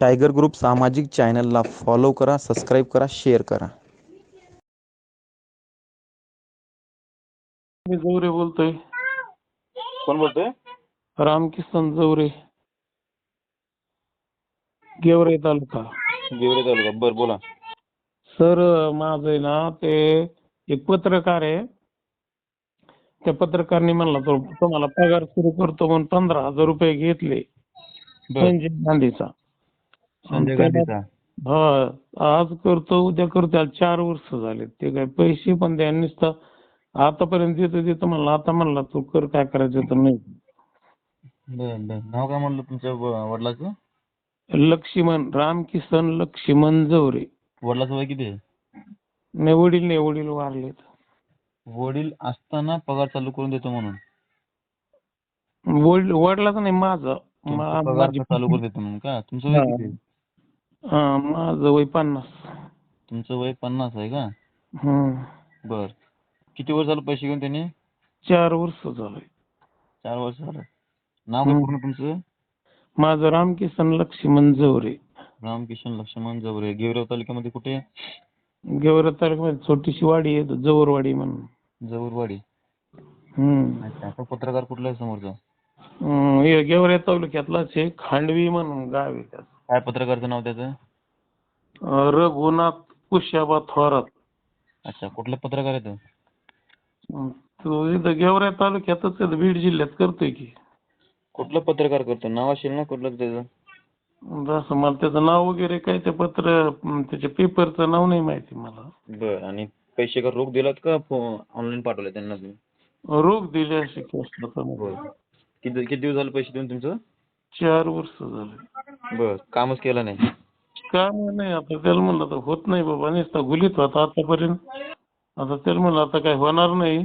Tiger group सामाजिक चॅनलला follow करा सबस्क्राईब करा शेअर करा. मी जवरे बोलतोय. कोण बोलतोय? रामकिसन जवरे गेवरे तालुका. गेवरे तालुका. बर बोला. सर माझं आहे ना ते एक पत्रकार आहे. त्या पत्रकारने म्हणला तो तुम्हाला पगार सुरू करतो म्हणून पंधरा हजार रुपये घेतले. संजय गांधीचा. संजय गांधीचा हा आज करतो उद्या करतो त्याला चार वर्ष झाले ते काय पैसे पण द्या नुसतं आतापर्यंत देतो देतो म्हणला आता म्हणला तू कर काय करायचं तर नाही. बर बर. नाव काय म्हणलं तुमच्या व- वडिलाचं? लक्ष्मण रामकिसन लक्ष्मण जवरे. वडिलाचं वय किती आहे? नाही वडील नाही वडील वारलेत. वडील असताना पगार चालू करून देतो म्हणून. वडील वडिलाचं नाही माझं. तुमचा पगार माझी- चालू करून देतो म्हणून का? तुमचं वय. किती आहे? हा, माझं वय पन्नास. तुमचं वय पन्नास आहे का? हम्म बर. किती वर्ष झालं पैसे घेऊन त्यांनी? चार वर्ष झालंय चार वर्ष झालं. नाव काय हम्म. पूर्ण तुमचं? माझं रामकिसन लक्ष्मण जवरे. रामकिशन लक्ष्मण जवरे. गेवरे तालुक्यामध्ये कुठे? गेवरा तालुक्यामध्ये छोटीशी वाडी आहे जवरवाडी म्हणून. जवळवाडी हम्म. अच्छा तो पत्रकार कुठला आहे समोरचा? हे गेवरा तालुक्यातलाच आहे खांडवी म्हणून गाव आहे त्याचं. काय पत्रकारचं नाव त्याचं? अं, रघुनाथ कुशाबा थोरात. अच्छा कुठला पत्रकार आहे तो? तो इथं तालुक्यातच आहे, बीड जिल्ह्यात करतोय की. कुठला पत्रकार करतो? नाव असेल ना कुठलं त्याचं? असं मला त्याचं नाव वगैरे काय ते पत्र अं, त्याच्या पेपरचं नाव नाही माहिती मला. बर आणि पैसे का रोख दिलात का ऑनलाईन पाठवले त्यांना तुम्ही? रोग दिले असे तर किती किती दिवस झाले पैसे देऊन तुमचं? चार वर्ष झाले. बर कामच केलं नाही. काम नाही आता त्याला म्हणलं तर होत नाही बाबा नुसता गुलीत होता आतापर्यंत. आता त्याला म्हणलं आता काय होणार नाही.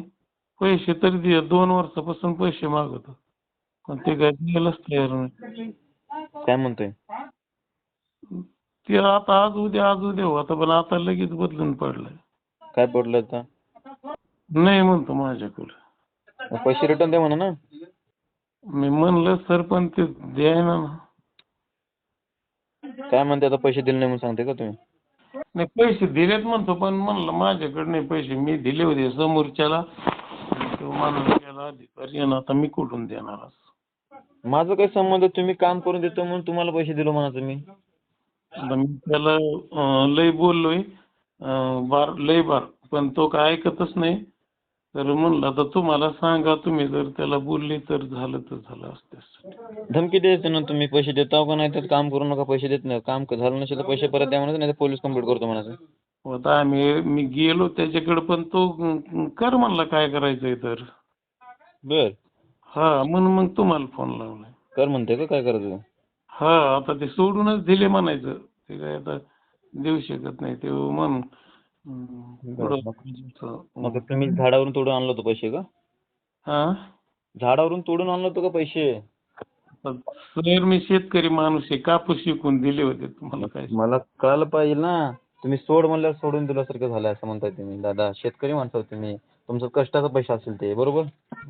पैसे तरी दे दोन वर्षापासून पैसे मागत पण ते काय द्यायलाच तयार नाही. काय म्हणतोय? ते आता आज उद्या आज उद्या होता पण आता लगेच बदलून पडलंय. काय पडलं आता? नाही म्हणतो माझ्याकडे. पैसे रिटर्न द्या म्हणा ना. मी म्हणलं सर पण ते द्यायना ना. काय म्हणते आता? पैसे दिले नाही म्हणून सांगते का तुम्ही? नाही पैसे दिलेत म्हणतो पण म्हणलं माझ्याकडे नाही पैसे. मी दिले होते समोरच्याला. तो माणूस गेला अधिकारी आणि आता मी कुठून देणार? असं माझं काय संबंध? तुम्ही काम करून देतो म्हणून तुम्हाला पैसे दिलो म्हणायचं मी आता मी त्याला अं, लय बोललोय. अं, बार लय बार. पण तो काय ऐकतच नाही. तर म्हणलं आता तुम्हाला सांगा तुम्ही जर त्याला बोलले तर झालं तर झालं असते धमकी द्यायची ना तुम्ही पैसे देता का नाही तर काम करू नका पैसे देत नाही. काम झालं नसेल तर पैसे परत द्या म्हणायचं नाही तर पोलीस कंप्लेंट करतो म्हणायचं आता आम्ही मी गेलो त्याच्याकडे पण तो कर म्हणला काय करायचंय तर? बर. हा म्हणून मग तुम्हाला फोन लावलाय. कर म्हणते का? काय करायचं? हा आता ते सोडूनच दिले म्हणायचं. ते काय आता देऊ शकत नाही ते म्हण हम्म, बरं, पुढं- मग तुम्ही झाडावरून तोडून आणलं होतं पैसे का? हा? झाडावरून तोडून आणलं होतं का पैसे? सर मी शेतकरी माणूस आहे. कापूस शिकून दिले होते तुम्हाला काय? मला कळलं पाहिजे ना. तुम्ही सोड म्हणल्यावर सोडून दिल्यासारखं झालं असं म्हणताय तुम्ही. दादा शेतकरी माणसं तुम्ही. तुमचं कष्टाचा पैसा असेल ते बरोबर?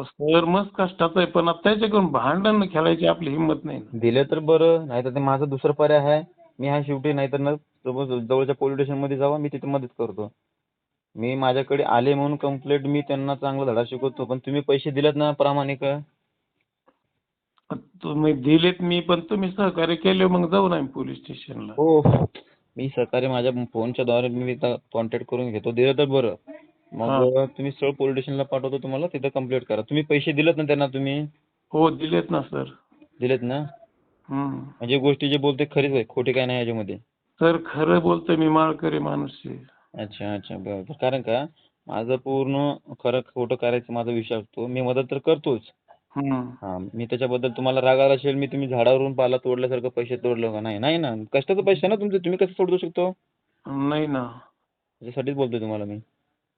सर मस्त कष्टाचं आहे पण आता त्याच्याकडून भांडण खेळायची आपली हिंमत नाही. दिले तर बरं नाही तर ते माझा दुसरा पर्याय आहे. मी हा शेवटी नाही तर जवळच्या पोलीस स्टेशनमध्ये जावा मी तिथे मदत करतो. मी माझ्याकडे आले म्हणून कंप्लेंट मी त्यांना चांगला धडा शिकवतो पण तुम्ही पैसे दिलेत ना प्रामाणिक? तुम्ही दिलेत मी पण तुम्ही सहकार्य केले मग जाऊ ना पोलीस स्टेशनला हो. मी सहकारी माझ्या फोनच्या द्वारे मी कॉन्टॅक्ट करून घेतो. दिलं तर बरं. मग तुम्ही सरळ पोलीस स्टेशनला पाठवतो तुम्हाला तिथं कंप्लेंट करा. तुम्ही पैसे दिलेत ना त्यांना तुम्ही? हो दिलेत ना सर दिलेत ना? म्हणजे गोष्टी जे बोलते खरीच आहे खोटी काय नाही याच्यामध्ये? सर खरं बोलतोय मी माळकरी माणूस आहे. अच्छा अच्छा बरं बरं. कारण का माझं पूर्ण खरं खोटं करायचं माझा विषय असतो. मी मदत तर करतोच. हा मी त्याच्याबद्दल तुम्हाला राग आला असेल मी तुम्ही झाडावरून पाला तोडल्यासारखं पैसे तोडलं का? नाही नाही ना. कष्टाचा पैसा ना तुमचे? तुम्ही कसं सोडू शकतो? नाही ना. त्याच्यासाठीच बोलतोय तुम्हाला मी.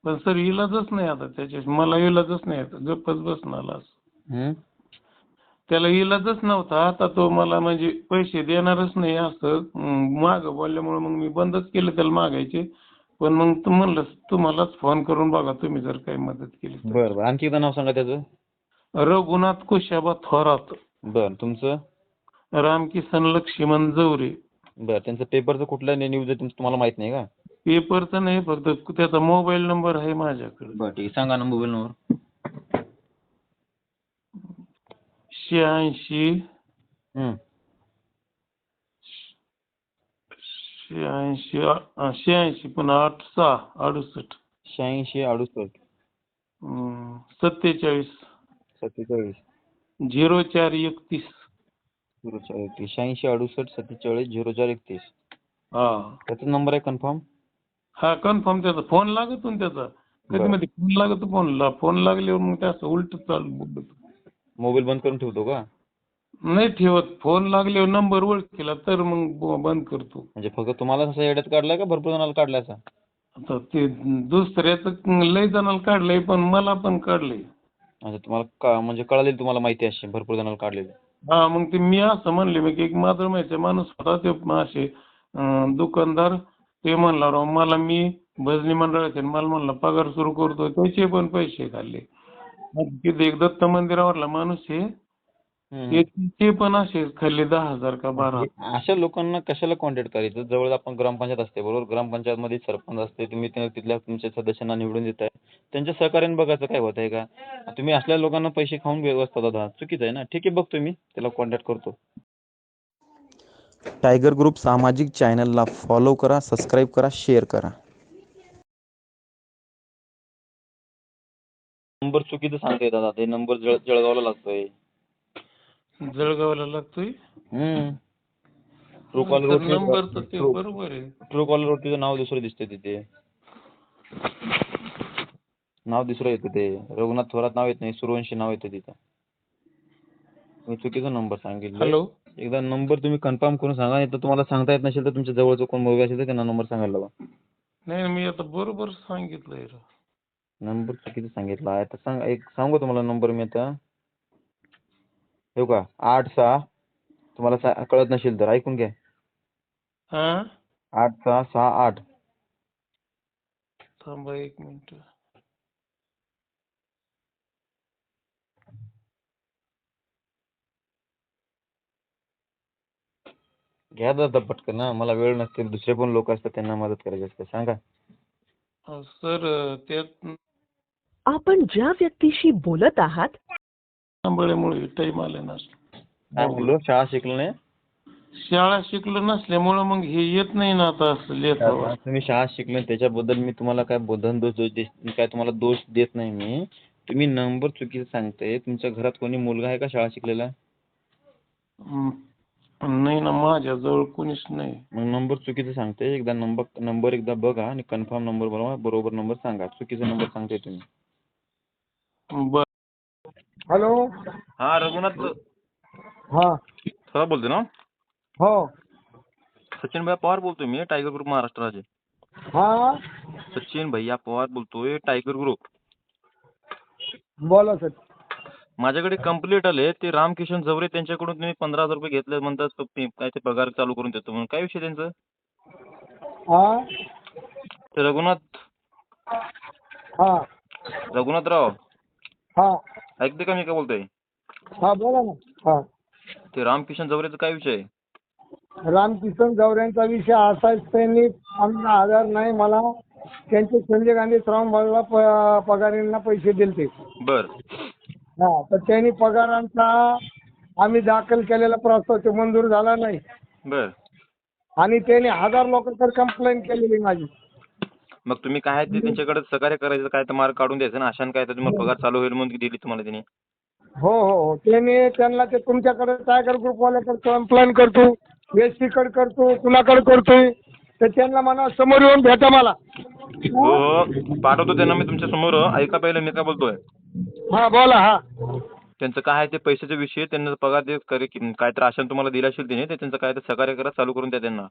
पण सर इलाजच नाही आता त्याच्या मला इलाजच नाही आता. गप्पच बसणार? त्याला इलाजच नव्हता. आता तो मला म्हणजे पैसे देणारच नाही असं माग बोलल्यामुळे मग मी बंदच केलं त्याला मागायचे. पण मग तू म्हणलं तुम्हालाच फोन करून बघा तुम्ही जर काही मदत केली तर. बरं बरं. आणखी एकदा नाव सांगा त्याचं. रघुनाथ कुशाबा थोरात. बरं तुमचं? रामकिसन लक्ष्मण जवरे. बरं त्यांचं पेपरचं कुठलं न्यूज आहे तुम- तुम्हाला माहीत नाही का? पेपरचं नाही फक्त त्याचा मोबाईल नंबर आहे माझ्याकडे. बरं ठीक आहे. सांगा ना मोबाईल नंबर. शहाऐंशी. हम्म. शहाऐंशी अ, शहाऐंशी पुन्हा आठ सहा अडुसष्ट. शहाऐंशी अडुसष्ट. सत्तेचाळीस. सत्तेचाळीस. झिरो चार एकतीस. झिरो चार एकतीस. शहाऐंशी अडुसष्ट सत्तेचाळीस झिरो चार एकतीस. हा. त्याचा नंबर आहे कन्फर्म? हा कन्फर्म त्याचा. फोन लागतो ना त्याचा. कधी बरं. मध्ये फोन लागतो फोनला. फोन लागल्यावर मग ते असं उलट चालू बोलत मोबाईल बंद करून ठेवतो का? नाही ठेवत. फोन लागल्यावर नंबर ओळखीला तर मग ब- बंद करतो. म्हणजे फक्त तुम्हाला असं येड्यात काढलाय का? भरपूर जणाला काढलाय असा आता ते दुसऱ्याचं लय जणाला काढलंय पण मला पण काढलंय. अच्छा तुम्हाला का म्हणजे कळालेली तुम्हाला माहिती अशी भरपूर जणाला काढलेली. हा मग ते मी असं म्हणले मग एक माझं माहिती माणूस होता ते असे अं, दुकानदार. ते म्हणला राव मला मी भजनी मंडळाचे आणि मला म्हणला पगार सुरू करतो त्याचे पण पैसे खाल्ले. मग तिथे एक दत्त मंदिरावरला माणूस आहे. ते- ते पण असे खाल्ले दहा हजार का बारा हजार. अशा लोकांना कशाला कॉन्टॅक्ट करायचं? जवळ आपण ग्रामपंचायत असते बरोबर? ग्रामपंचायत मध्ये सरपंच असते तुम्ही त्या- तिथल्या तुमच्या सदस्यांना निवडून देताय. त्यांच्या सहकार्याने बघायचं काय होत आहे का? तुम्ही असल्या लोकांना पैसे खाऊन व्यवस्था दादा चुकीचं आहे ना? ठीक आहे बघतो मी. त्याला कॉन्टॅक्ट करतो. टायगर ग्रुप सामाजिक चॅनलला फॉलो करा सबस्क्राईब करा शेअर करा. नंबर चुकीचं सांगतोय दादा. ते नंबर जळ जळगावला लागतोय. जळगावला लागतोय? हम्म. ट्रू कॉलर नंबर तर ते बरोबर आहे. ट्रू कॉलर नाव दुसरं दिसतंय तिथे. नाव दुसरं येतं ते. रघुनाथ थोरात नाव येत नाही. सूर्यवंशी नाव येतं तिथं. मी चुकीचा नंबर सांगितलं. हॅलो? एकदा नंबर तुम्ही कन्फर्म करून सांगा. नाही तर तुम्हाला सांगता येत नसेल तर तुमच्या जवळचं कोण मुलगा असेल तर त्यांना नंबर सांगायला लावा. नाही मी आता बरोबर सांगितलंय. राव. नंबर चुकीचा सांगितला आहे. तर सांग एक सांगू तुम्हाला नंबर मी आता? हो का आठ सहा तुम्हाला सा- कळत नसेल तर ऐकून घ्या. हा? आठ सहा सहा आठ. थांबा एक मिनिट. घ्या दादा पटकन ना मला वेळ नसतील दुसरे पण लोक असतात त्यांना मदत करायची असते. सांगा. सर त्यात आपण ज्या व्यक्तीशी बोलत आहात टाइम आला नसला. काय बोललो? शाळा शिकलो नाही? शाळा शिकलो नसल्यामुळं मग हे येत नाही ना आता असं लिहिता आता तुम्ही शाळा शिकले त्याच्याबद्दल मी तुम्हाला काय बोधन दोष दोष देत काय तुम्हाला दोष देत नाही मी. तुम्ही नंबर चुकीचा सांगताय. तुमच्या घरात कोणी मुलगा आहे का शाळा शिकलेला. नाही ना माझ्याजवळ कोणीच नाही. मग नंबर चुकीचा सांगते एकदा नंबर नंबर एकदा बघा आणि कन्फर्म नंबर बनवा बरोबर नंबर सांगा. चुकीचा नंबर सांगताय तुम्ही. बर. हॅलो. हा रघुनाथ. हा. थोडा बोलतोय ना? हो. सचिन भैया पवार बोलतोय मी टायगर ग्रुप महाराष्ट्राचे. हा. सचिन भैया पवार बोलतोय टायगर ग्रुप. बोला सर. माझ्याकडे कंप्लीट आले ते रामकिशन जवरे त्यांच्याकडून तुम्ही पंधरा हजार रुपये घेतले म्हणतात तो पे- काय ते पगार चालू करून देतो म्हणून. काय विषय त्यांचं? हा ते रघुनाथ. हा. रघुनाथराव. हा. ऐकते का मी काय बोलतोय? हा बोला ना. हा. ते रामकिशन जवरेचा काय विषय आहे? रामकिशन गवऱ्यांचा विषय असा आहे, त्यांनी पंधरा हजार नाही मला त्यांचे संजय गांधी श्रमबाळला प पगारींना पैसे दिलते. बर. हा तर त्यांनी पगारांचा आम्ही दाखल केलेला प्रस्ताव ते मंजूर झाला नाही. बर. आणि त्यांनी हजार लोकांकडे कंप्लेंट केलेली माझी. मग तुम्ही काय ते त्यांच्याकडे सहकार्य करायचं काय तर मार्ग काढून द्यायचं ना अशाने काय तर तुम्हाला पगार चालू होईल म्हणून दिली तुम्हाला त्यांनी हो हो हो. त्यांनी त्यांना ते तुमच्याकडे टायगर ग्रुपवाल्याकडे कंप्लेंट करतो एसकडे करतो कुणाकडे करतोय तर त्यांना म्हणा समोर येऊन भेटा मला. हो हो. पाठवतो त्यांना मी तुमच्यासमोर. ऐका पहिले मी काय बोलतोय? हा बोला हा. त्यांचं काय आहे ते पैशाच्या विषयी त्यांना पगार दे काय तर आशान तुम्हाला दिला असेल त्याने ते त्यांचं काय तर सहकार्य करा चालू करून द्या त्यांना.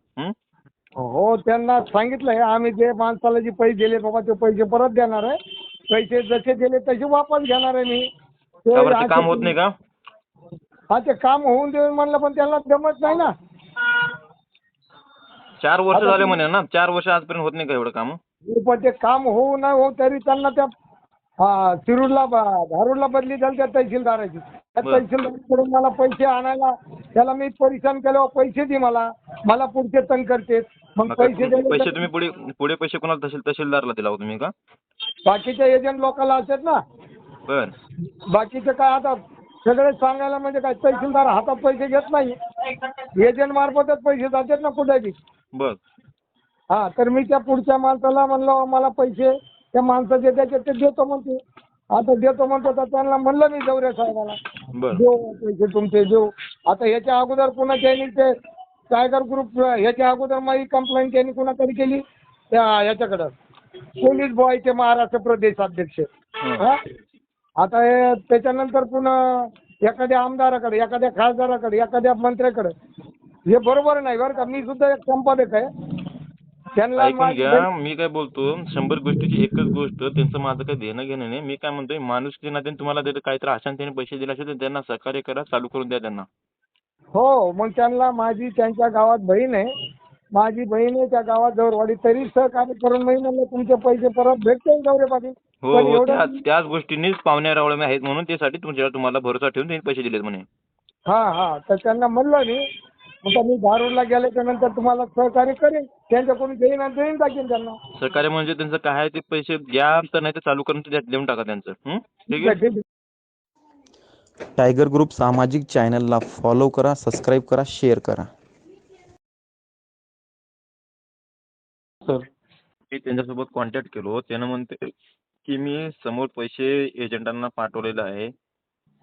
हं? हो त्यांना सांगितलंय आम्ही जे माणसाला जे पैसे दिले बाबा ते पैसे परत देणार आहे. पैसे जसे दिले तसे वापस घेणार आहे मी. ते का बरं ते काम होत नाही का? हा ते काम होऊन देऊन म्हणलं पण त्यांना जमत नाही ना. चार वर्ष आता झाले म्हणे ना चार वर्ष आजपर्यंत होत नाही का एवढं काम? पण ते काम होऊ नाही हो तरी त्यांना त्या हा ब- धारूरला बदली झाली त्या तहसीलदाराची. त्या बरं. तहसीलदाराकडून मला पैसे आणायला त्याला मी परेशान केल्यावर पैसे दे मला. मला पुढचे तंग करते मग मग पैसे पैसे तुम्ही पुढे पुढे पैसे कोणाला तहसील तहसीलदारला दिला हो तुम्ही का? बाकीचे एजंट लोकांना असतात ना. बर. बाकीचे काय आता सगळे सांगायला म्हणजे काय तहसीलदार हातात पैसे घेत नाही. एजंट मार्फतच पैसे जातात ना कुठे बी बर. हा तर मी त्या पुढच्या माणसाला म्हणलं मला पैसे त्या माणसाचे द्यायचे ते देतो म्हणतो. आता देतो म्हणतो तर त्यांना म्हणलं मी जवरे साहेबाला. बर. देऊ पैसे तुमचे देऊ आता ह्याच्या अगोदर पुन्हा त्यांनी ते टायगर ग्रुप ह्याच्या अगोदर माझी कंप्लेंट त्यांनी कुणा तरी केली? त्या ह्याच्याकडं. पोलीस बॉयचे महाराष्ट्र प्रदेश अध्यक्ष. हा? आता हे त्याच्यानंतर पुन्हा एखाद्या आमदाराकडे एखाद्या खासदाराकडे एखाद्या मंत्र्याकडे. हे बरोबर नाही बरं का? मी सुद्धा एक संपादक आहे. त्यांना ऐकून मा- घ्या मी काय बोलतो शंभर गोष्टीची एकच गोष्ट त्यांचं माझं काही देणं घेणं नाही. मी काय म्हणतोय माणूस नात्याने तुम्हाला देतं काहीतरी आशान त्याने पैसे दिले असेल तर त्यांना सहकार्य करा चालू करून द्या त्यांना. हो मग त्यांना माझी त्यांच्या गावात बहीण आहे. माझी बहीण आहे त्या गावात जवळवाडी तरी सहकार्य करून मी म्हणलं तुमचे पैसे परत भेटतील गौरे पाटील. हो हो त्याच त्याच गोष्टींनीच पाहुण्या रावळे आहेत म्हणून त्यासाठी तुमच्यावर तुम्हाला भरोसा ठेवून त्यांनी पैसे दिलेत म्हणे. हा हा तर त्यांना म्हणलं मी आता मी धारूरला गेल्याच्यानंतर तुम्हाला सहकार्य करेन. त्यांच्याकडून देईन आणि देईन टाकेन त्यांना. सहकार्य म्हणजे त्यांचं काय आहे ते पैसे द्या तर नाही तर चालू करून ते देऊन टाका त्यांचं. हं? ठीक आहे? आहे ठीक आहे टायगर ग्रुप सामाजिक चॅनलला फॉलो करा सबस्क्राईब करा शेअर करा. सर मी त्यांच्यासोबत कॉन्टॅक्ट केलो. त्यानं म्हणते की मी समोर पैसे एजंटांना पाठवलेलं आहे.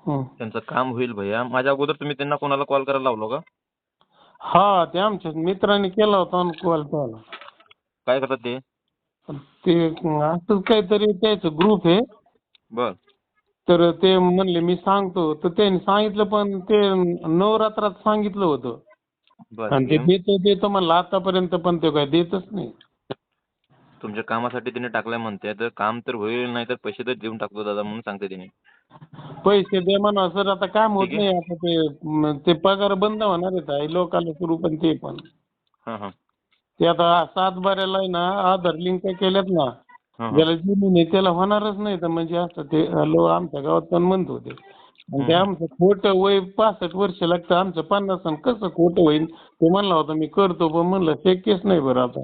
हं. त्यांचं काम होईल भैया. माझ्या अगोदर तुम्ही त्यांना कोणाला कॉल करायला लावलो का? हा ते आमच्या मित्राने केला होता ना कॉल. त्याला काय करतात ते? ते असंच काहीतरी त्याचं ग्रुप आहे. बर. तर ते म्हणले मी सांगतो. तर त्यांनी सांगितलं पण ते नवरात्रात सांगितलं होतं. बर आणि ते देतो देतो म्हणलं आतापर्यंत पण ते काय देतच नाही. तुमच्या कामासाठी त्यांनी टाकलंय म्हणते. तर काम तर होईल नाही तर पैसे तर देऊन टाकतो दादा म्हणून सांगते त्यांनी पैसे दे म्हणा सर आता काम होत ठीक. नाही आता ते म, ते पगार बंद होणार आहेत आहे लोकांना सुरू पण ते पण. हां हां. ते आता सात बाऱ्याला आहे ना आधार लिंक केल्यात ना हां ज्याला जमीन आहे त्याला होणारच नाही तर म्हणजे असं ते लो आमच्या गावात पण म्हणत होते. आणि ते आमचं खोटं वय पासष्ट वर्ष लागतं आमचं पन्नास आणि कसं खोटं होईल ते म्हणला होता मी करतो पण म्हणलं शक्यच नाही बरं आता.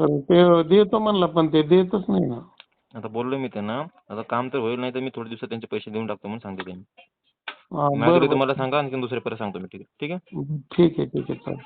तर ते देतो म्हणलं पण ते देतच नाही ना. आता बोललो मी त्यांना आता काम तर होईल नाही तर मी थोड्या दिवसात त्यांचे पैसे देऊन टाकतो म्हणून सांगते त्यांनी. हा, बरं तुम्हाला सांगा आणखी दुसरे परत सांगतो मी ठीक आहे? ठीक आहे? ठीक आहे ठीक आहे चालेल.